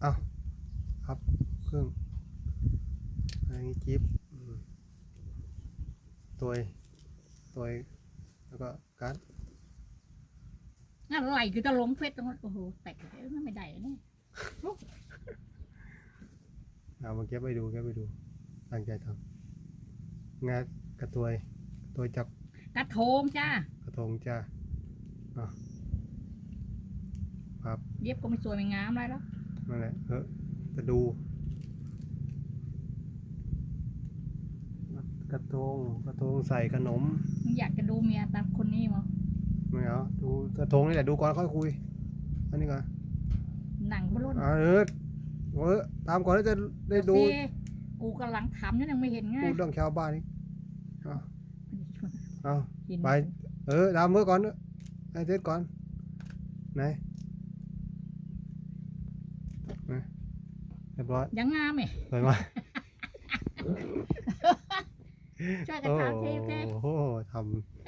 เอาพับครึ่งอันนี้จิ๊บอืมตัวตัวแล้วก็กัดอะไรคือจะลงเฟซตรงนั้นโอ้โหแตกเลยไม่ได้เนี่ยเอามาเก็บไปดูเก็บไปดูตั้งใจทำงานกระตัวยตัวจับกระโทงจ้ากระทงจ้าอะพับเย็บก็ไม่สวยไม่งามอะไรแล้ว นั่นแหละเออจะดูกระทงกระทงใส่ขนมมึงอยากจะดูเมียตามคนนี้มั้งไม่เอาดูกระทงนี่แหละดูก่อนค่อยคุยอันนี้ก่อนหนังบอลลูนอ่าเออเออตามก่อนแล้วจะได้ดูสิกูกำลังทำนั่นยังไม่เห็นไงพูดเรื่องชาวบ้านนี่เอาเอาเห็นไปเออตามเมื่อก่อนเนอะให้เสร็จก่อนไหน ไหนเรียบร้อยยังงามไหมสวยมากช่วยกันโอ้ทำเทปเทโหทำเออกูกูก็